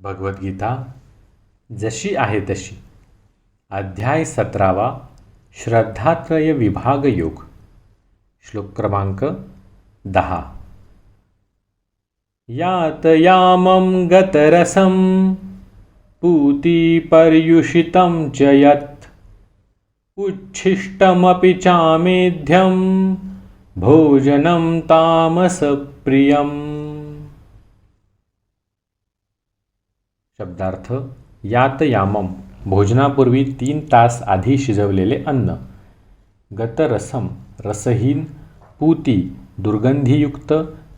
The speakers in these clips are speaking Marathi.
भगवद्गीता जशी आहे तशी. अध्याय सतरावा श्रद्धात्रय विभाग योग. श्लोक क्रमांक दहा. यातयामं गतरसं पूतिपर्युषितं च यत्. उच्छिष्टमपि चामेध्यं भोजनं तामसप्रियम्. शब्दार्थ यात यामम भोजनापूर्वी तीन तास आधी शिजवलेले अन्न. गतरसम रसहीन पूती दुर्गंधीयुक्त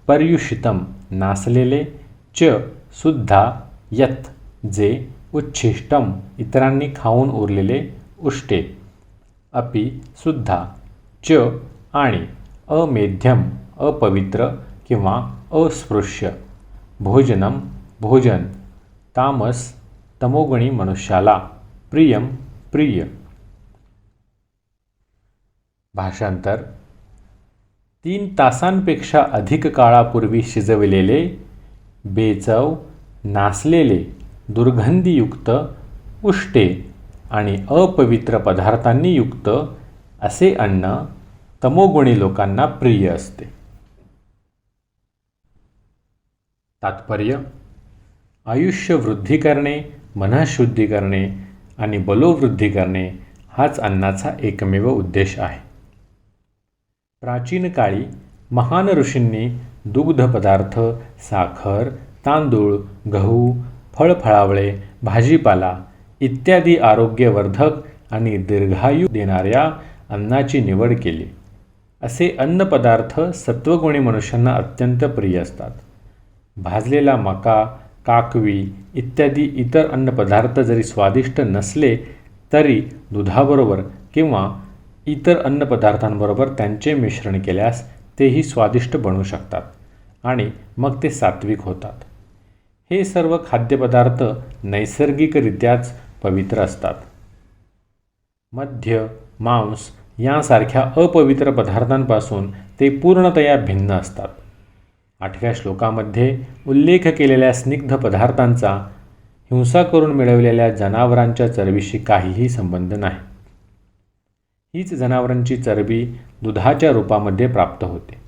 पर्युषितम नासलेले च सुद्धा यत जे उच्छिष्टम इतरांनी खाऊन उरलेले उष्टे. अपि सुद्धा च आणि अमेध्यम अपवित्र किंवा अस्पृश्य. भोजनम भोजन. तामस तमोगुणी मनुष्याला. प्रियम प्रिय. भाषांतर. तीन तासांपेक्षा अधिक काळापूर्वी शिजवलेले बेचव नासलेले दुर्गंधीयुक्त उष्टे आणि अपवित्र पदार्थांनी युक्त असे अन्न तमोगुणी लोकांना प्रिय असते. तात्पर्य. आयुष्य वृद्धी करणे मनःशुद्धी करणे आणि बलोवृद्धी करणे हाच अन्नाचा एकमेव उद्देश आहे. प्राचीन काळी महान ऋषींनी दुग्धपदार्थ साखर तांदूळ गहू फळफळावळे भाजीपाला इत्यादी आरोग्यवर्धक आणि दीर्घायू देणाऱ्या अन्नाची निवड केली. असे अन्नपदार्थ सत्वगुणी मनुष्यांना अत्यंत प्रिय असतात. भाजलेला मका काकवी इत्यादी इतर अन्नपदार्थ जरी स्वादिष्ट नसले तरी दुधाबरोबर किंवा इतर अन्नपदार्थांबरोबर त्यांचे मिश्रण केल्यास तेही स्वादिष्ट बनू शकतात आणि मग ते सात्विक होतात. हे सर्व खाद्यपदार्थ नैसर्गिकरित्याच पवित्र असतात. मध्य मांस यांसारख्या अपवित्र पदार्थांपासून ते पूर्णतया भिन्न असतात. आठव्या श्लोकामध्ये उल्लेख केलेल्या स्निग्ध पदार्थांचा हिंसा करून मिळवलेल्या जनावरांच्या चरबीशी काहीही संबंध नाही. हीच जनावरांची चरबी दुधाच्या रूपामध्ये प्राप्त होते.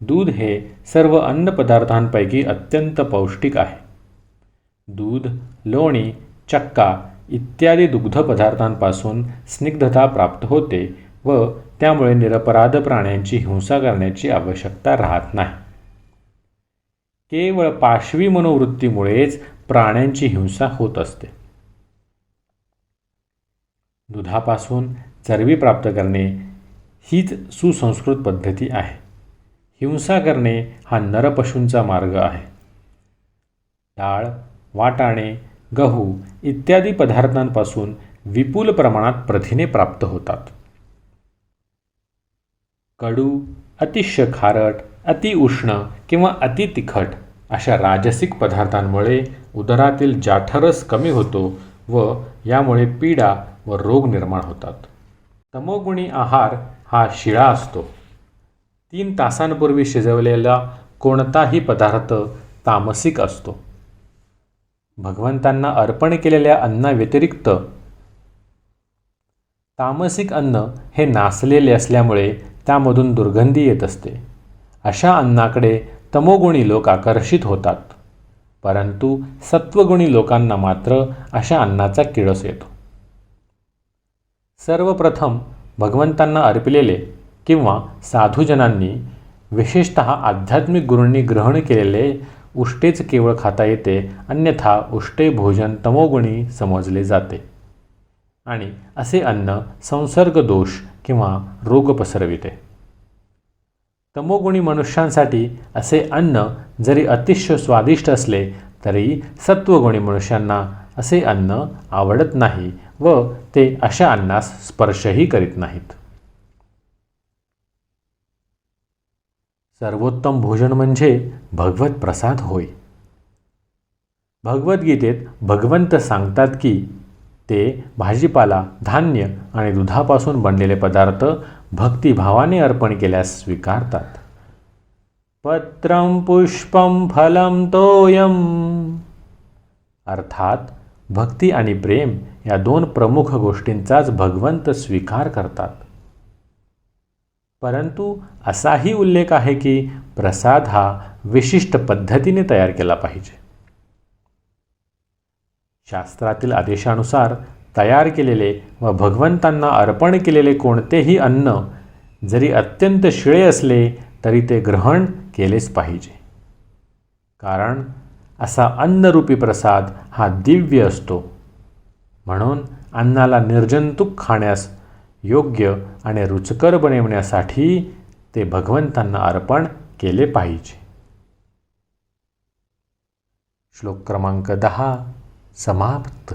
दूध हे सर्व अन्नपदार्थांपैकी अत्यंत पौष्टिक आहे. दूध लोणी चक्का इत्यादी दुग्धपदार्थांपासून स्निग्धता प्राप्त होते व त्यामुळे निरपराध प्राण्यांची हिंसा करण्याची आवश्यकता राहत नाही. केवळ पाशवी मनोवृत्तीमुळेच प्राण्यांची हिंसा होत असते. दुधापासून चरबी प्राप्त करणे हीच सुसंस्कृत पद्धती आहे. हिंसा करणे हा नरपशूंचा मार्ग आहे. डाळ वाटाणे गहू इत्यादी पदार्थांपासून विपुल प्रमाणात प्रथिने प्राप्त होतात. कडू अतिशय खारट अतिउष्ण किंवा अति तिखट अशा राजसिक पदार्थांमुळे उदरातील जाठरस कमी होतो व यामुळे पीडा व रोग निर्माण होतात. तमोगुणी आहार हा शिळा असतो. तीन तासांपूर्वी शिजवलेला कोणताही पदार्थ तामसिक असतो. भगवंतांना अर्पण केलेल्या अन्नाव्यतिरिक्त तामसिक अन्न हे नासलेले असल्यामुळे त्यामधून दुर्गंधी येत असते. अशा अन्नाकडे तमोगुणी लोक आकर्षित होतात. परंतु सत्वगुणी लोकांना मात्र अशा अन्नाचा किळस येतो. सर्वप्रथम भगवंतांना अर्पिलेले किंवा साधूजनांनी विशेषत आध्यात्मिक गुरूंनी ग्रहण केलेले उष्टेच केवळ खाता येते अन्यथा उष्टे भोजन तमोगुणी समजले जाते. आणि असे अन्न संसर्ग दोष किंवा रोग पसरविते तमोगुणी मनुष्यांसाठी असे अन्न जरी अतिशय स्वादिष्ट असले तरी सत्वगुणी मनुष्यांना असे अन्न आवडत नाही व ते अशा अन्नास स्पर्शही करीत नाहीत. सर्वोत्तम भोजन म्हणजे भगवत प्रसाद होय. भगवद्गीतेत भगवंत सांगतात की ते भाजीपाला धान्य आणि दुधापासून बनलेले पदार्थ भक्तिभावाने अर्पण केल्यास स्वीकारतात. पत्रं पुष्पं फलं तोयम. अर्थात भक्ती आणि प्रेम या दोन प्रमुख गोष्टींचाच भगवंत स्वीकार करतात. परंतु असाही उल्लेख आहे की प्रसाद हा विशिष्ट पद्धतीने तयार केला पाहिजे. शास्त्रातील आदेशानुसार तयार केलेले व भगवंतांना अर्पण केलेले कोणतेही अन्न जरी अत्यंत शिळे असले तरी ते ग्रहण केलेच पाहिजे. कारण असा अन्नरूपी प्रसाद हा दिव्य असतो. म्हणून अन्नाला निर्जंतुक खाण्यास योग्य आणि रुचकर बनवण्यासाठी ते भगवंतांना अर्पण केले पाहिजे. श्लोक क्रमांक दहा समाप्त.